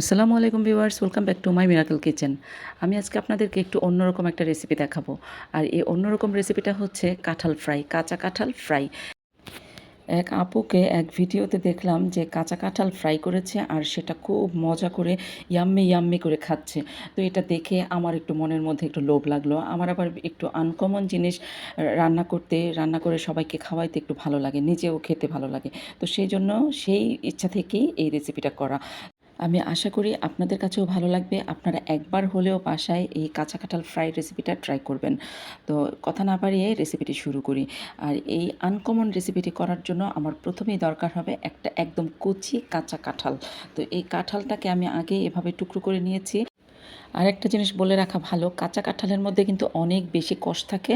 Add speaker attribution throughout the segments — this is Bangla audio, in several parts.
Speaker 1: আসসালামু আলাইকুম viewers, welcome back to my miracle kitchen. আমি আজকে আপনাদেরকে একটু অন্যরকম একটা রেসিপি দেখাবো। আর এই অন্যরকম রেসিপিটা হচ্ছে কাঁঠাল ফ্রাই কাঁচা কাঁঠাল ফ্রাই এক আপুকে এক ভিডিওতে দেখলাম যে কাঁচা কাঁঠাল ফ্রাই করেছে আর সেটা খুব মজা করে ইয়াম্মি ইয়াম্মি করে খাচ্ছে। তো এটা দেখে আমার একটু মনের মধ্যে একটু লোভ লাগল। আমার আবার একটু আনকমন জিনিস রান্না করতে, রান্না করে সবাইকে খাওয়াইতে একটু ভালো লাগে, নিজেও খেতে ভালো লাগে। তো সেই জন্য সেই ইচ্ছা থেকেই এই রেসিপিটা করা। আমি আশা করি আপনাদের কাছেও ভালো লাগবে। আপনারা একবার হলেও বাসায় এই কাঁচা কাঁঠাল ফ্রাই রেসিপিটা ট্রাই করবেন। তো কথা না বাড়িয়ে রেসিপিটি শুরু করি। আর এই আনকমন রেসিপিটি করার জন্য আমার প্রথমেই দরকার হবে একটা একদম কচি কাঁচা কাঁঠাল। তো এই কাঁঠালটাকে আমি আগে এভাবে টুকরো করে নিয়েছি। আর একটা জিনিস বলে রাখা ভালো, কাঁচা কাঁঠালের মধ্যে কিন্তু অনেক বেশি কষ থাকে।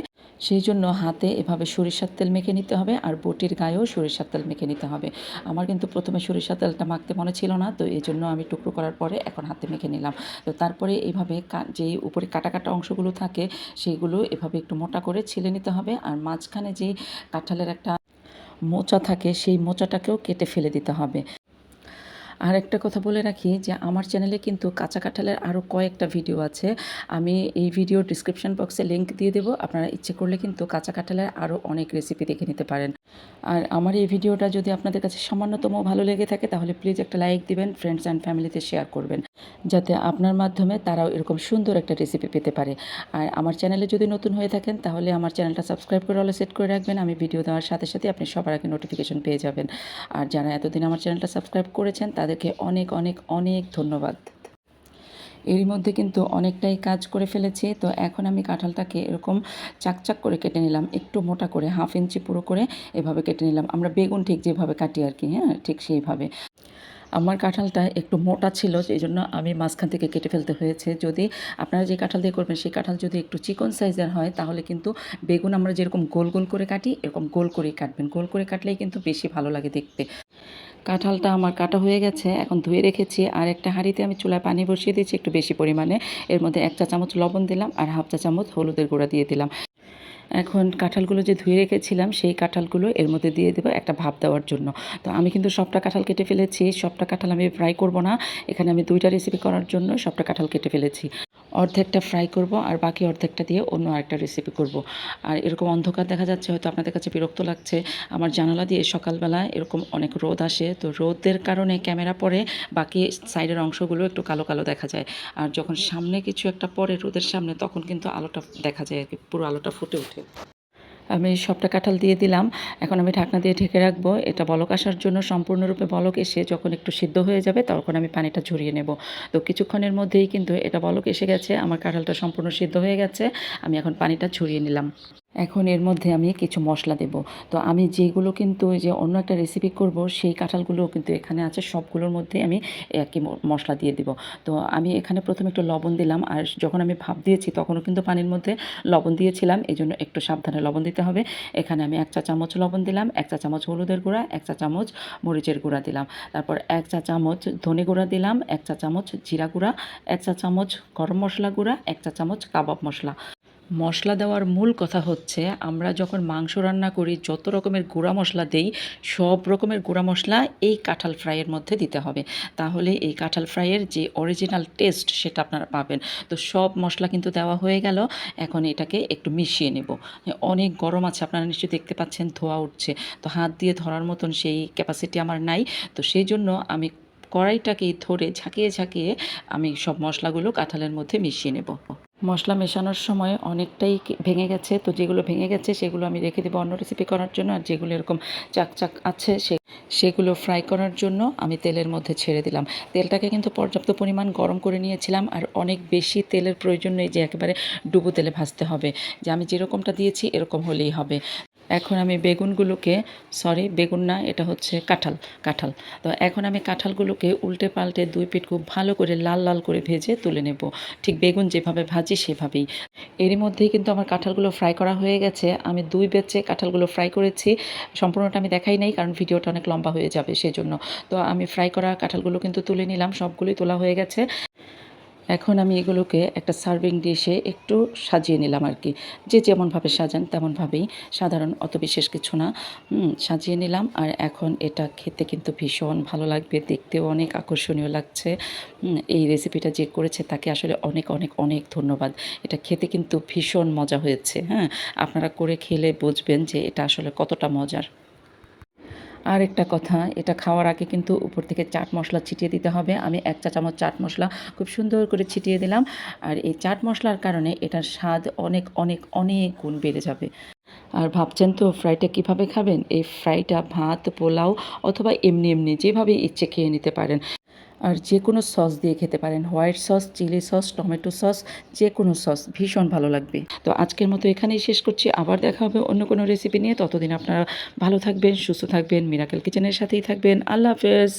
Speaker 1: সেই জন্য হাতে এভাবে সরিষার তেল মেখে নিতে হবে আর বটির গায়েও সরিষার তেল মেখে নিতে হবে। আমার কিন্তু প্রথমে সরিষার তেলটা মাখতে মনে ছিল না, তো এই জন্য আমি টুকরো করার পরে এখন হাতে মেখে নিলাম। তো তারপরে এইভাবে যেই উপরে কাটা কাটা অংশগুলো থাকে সেইগুলো এভাবে একটু মোটা করে ছিলে নিতে হবে আর মাঝখানে যেই কাঁঠালের একটা মোচা থাকে সেই মোচাটাকেও কেটে ফেলে দিতে হবে। আর একটা কথা বলে রাখি যে আমার চ্যানেলে কিন্তু কাঁচা কাঁঠালের আরও কয়েকটা ভিডিও আছে। আমি এই ভিডিও ডিসক্রিপশন বক্সে লিঙ্ক দিয়ে দেবো। আপনারা ইচ্ছে করলে কিন্তু কাঁচা কাঁঠালের আরও অনেক রেসিপি দেখে নিতে পারেন। আর আমার এই ভিডিওটা যদি আপনাদের কাছে সামান্যতম ভালো লেগে থাকে, তাহলে প্লিজ একটা লাইক দিবেন ফ্রেন্ডস অ্যান্ড ফ্যামিলিতে শেয়ার করবেন, যাতে আপনার মাধ্যমে তারাও এরকম সুন্দর একটা রেসিপি পেতে পারে। আর আমার চ্যানেলে যদি নতুন হয়ে থাকেন, তাহলে আমার চ্যানেলটা সাবস্ক্রাইব করে অলে সেট করে রাখবেন। আমি ভিডিও দেওয়ার সাথে সাথে আপনি সবার আগে নোটিফিকেশন পেয়ে যাবেন। আর যারা এতদিন আমার চ্যানেলটা সাবস্ক্রাইব করেছেন তাদেরকে অনেক অনেক অনেক ধন্যবাদ। এরই মধ্যে কিন্তু অনেকটাই কাজ করে ফেলেছি। তো এখন আমি কাঁঠালটাকে এরকম চাকচাক করে কেটে নিলাম, একটু মোটা করে, হাফ ইঞ্চি পুরো করে এভাবে কেটে নিলাম। আমরা বেগুন ঠিক যেভাবে কাটি আর কি হ্যাঁ ঠিক সেইভাবে। আমার কাঁঠালটা একটু মোটা ছিল, সেই জন্য আমি মাঝখান থেকে কেটে ফেলতে হয়েছে। যদি আপনারা যে কাঁঠাল দিয়ে করবেন, সেই কাঁঠাল যদি একটু চিকন সাইজের হয়, তাহলে কিন্তু বেগুন আমরা যেরকম গোল গোল করে কাটি, এরকম গোল করেই কাটবেন। গোল করে কাটলেই কিন্তু বেশি ভালো লাগে দেখতে। কাঁঠালটা আমার কাটা হয়ে গেছে, এখন ধুয়ে রেখেছি। আর একটা হাঁড়িতে আমি চুলায় পানি বসিয়ে দিয়েছি, একটু বেশি পরিমাণে। এর মধ্যে এক চা চামচ লবণ দিলাম আর হাফ চা চামচ হলুদের গুঁড়া দিয়ে দিলাম। এখন কাঁঠালগুলো যে ধুয়ে রেখেছিলাম, সেই কাঁঠালগুলো এর মধ্যে দিয়ে দেবো একটা ভাপ দেওয়ার জন্য। তো আমি কিন্তু সবটা কাঁঠাল কেটে ফেলেছি, সবটা কাঁঠাল আমি ফ্রাই করব না। এখানে আমি দুইটা রেসিপি করার জন্য সবটা কাঁঠাল কেটে ফেলেছি। অর্ধেকটা ফ্রাই করব আর বাকি অর্ধেকটা দিয়ে অন্য আরেকটা রেসিপি করব। আর এরকম অন্ধকার দেখা যাচ্ছে, হয়তো আপনাদের কাছে বিরক্ত লাগছে। আমার জানালা দিয়ে সকালবেলা এরকম অনেক রোদ আসে, তো রোদের কারণে ক্যামেরা পরে বাকি সাইডের অংশগুলো একটু কালো কালো দেখা যায়। আর যখন সামনে কিছু একটা পরে রোদের সামনে, তখন কিন্তু আলোটা দেখা যায় আর কি, পুরো আলোটা ফুটে ওঠে। আমি সবটা কাঁঠাল দিয়ে দিলাম। এখন আমি ঢাকনা দিয়ে ঢেকে রাখব। এটা বলক আসার জন্য সম্পূর্ণরূপে বলক এসে যখন একটু সিদ্ধ হয়ে যাবে তখন আমি পানিটা ঝরিয়ে নেব। তো কিছুক্ষণের মধ্যেই কিন্তু এটা বলক এসে গেছে। আমার কাঁঠালটা সম্পূর্ণ সিদ্ধ হয়ে গেছে। আমি এখন পানিটা ঝরিয়ে নিলাম। এখন এর মধ্যে আমি কিছু মশলা দেব। তো আমি যেগুলো কিন্তু যে অন্য একটা রেসিপি করব, সেই কাঁঠালগুলো কিন্তু এখানে আছে, সবগুলোর মধ্যে আমি একই মশলা দিয়ে দিব। তো আমি এখানে প্রথমে একটু লবণ দিলাম, আর যখন আমি ভাপ দিয়েছি তখনও কিন্তু পানির মধ্যে লবণ দিয়েছিলাম এই জন্য একটু সাবধানে লবণ দিতে হবে। এখানে আমি এক চা চামচ লবণ দিলাম, এক চা চামচ হলুদের গুঁড়া, এক চা চামচ মরিচের গুঁড়া দিলাম। তারপর এক চা চামচ ধনে গুঁড়া দিলাম, এক চা চামচ জিরা গুঁড়া, এক চা চামচ গরম মশলা গুঁড়া, এক চা চামচ কাবাব মশলা। মশলা দেওয়ার মূল কথা হচ্ছে, আমরা যখন মাংস রান্না করি, যত রকমের গুঁড়া মশলা দেই, সব রকমের গুঁড়া মশলা এই কাঁঠাল ফ্রাইয়ের মধ্যে দিতে হবে। তাহলে এই কাঁঠাল ফ্রাইয়ের যে অরিজিনাল টেস্ট সেটা আপনারা পাবেন। তো সব মশলা কিন্তু দেওয়া হয়ে গেল, এখন এটাকে একটু মিশিয়ে নেব। অনেক গরম আছে, আপনারা নিশ্চয়ই দেখতে পাচ্ছেন, ধোয়া উঠছে। তো হাত দিয়ে ধরার মতন সেই ক্যাপাসিটি আমার নাই। তো সেই জন্য আমি কড়াইটাকে ধরে ঝাঁকিয়ে ঝাঁকিয়ে আমি সব মশলাগুলো কাঁঠালের মধ্যে মিশিয়ে নেব। মশলা মেশানোর সময় অনেকটাই ভেঙে গেছে। তো যেগুলো ভেঙে গেছে, সেগুলো আমি রেখে দেবো অন্য রেসিপি করার জন্য। আর যেগুলো এরকম চাকচাক আছে, সে সেগুলো ফ্রাই করার জন্য আমি তেলের মধ্যে ছেড়ে দিলাম। তেলটাকে কিন্তু পর্যাপ্ত পরিমাণ গরম করে নিয়েছিলাম। আর অনেক বেশি তেলের প্রয়োজন নেই যে একেবারে ডুবো তেলে ভাজতে হবে। যে আমি যেরকমটা দিয়েছি, এরকম হলেই হবে। এখন আমি বেগুনগুলোকে সরি বেগুন না, এটা হচ্ছে কাঁঠাল কাঁঠাল। তো এখন আমি কাঁঠালগুলোকে উল্টে পাল্টে দুই পিঠ খুব ভালো করে লাল লাল করে ভেজে তুলে নেব। ঠিক বেগুন যেভাবে ভাজি সেভাবেই। এরই মধ্যেই কিন্তু আমার কাঁঠালগুলো ফ্রাই করা হয়ে গেছে। আমি দুই বেচে কাঁঠালগুলো ফ্রাই করেছি। সম্পূর্ণটা আমি দেখাই নাই, কারণ ভিডিওটা অনেক লম্বা হয়ে যাবে সেই জন্য তো আমি ফ্রাই করা কাঁঠালগুলো কিন্তু তুলে নিলাম, সবগুলোই তোলা হয়ে গেছে। এখন আমি এগুলোকে একটা সার্ভিং ডিশে একটু সাজিয়ে নিলাম আর কি। যে যেমনভাবে সাজান তেমনভাবেই, সাধারণ অত বিশেষ কিছু না। সাজিয়ে নিলাম আর এখন এটা খেতে কিন্তু ভীষণ ভালো লাগবে, দেখতেও অনেক আকর্ষণীয় লাগছে। এই রেসিপিটা যে করেছে তাকে আসলে অনেক অনেক অনেক ধন্যবাদ। এটা খেতে কিন্তু ভীষণ মজা হয়েছে হ্যাঁ? আপনারা করে খেলে বুঝবেন যে এটা আসলে কতটা মজার। আর একটা কথা, এটা খাওয়ার আগে কিন্তু উপর থেকে চাট মশলা ছিটিয়ে দিতে হবে। আমি এক চা চামচ চাট মশলা খুব সুন্দর করে ছিটিয়ে দিলাম। আর এই চাট মশলার কারণে এটার স্বাদ অনেক অনেক অনেক গুণ বেড়ে যাবে। আর ভাবছেন তো ফ্রাইটা কীভাবে খাবেন? এই ফ্রাইটা ভাত, পোলাও অথবা এমনি এমনি যেভাবে ইচ্ছে খেয়ে নিতে পারেন। আর যে কোনো সস দিয়ে খেতে পারেন। White sauce, chilli sauce, tomato sauce, যে কোনো সস, ভীষণ ভালো লাগবে। তো আজকের মতো এখানেই শেষ করছি। আবার দেখা হবে অন্য কোনো রেসিপি নিয়ে। ততদিন আপনারা ভালো থাকবেন, সুস্থ থাকবেন মিরাকেল কিচেনের সাথেই থাকবেন। আল্লাহ হাফেজ।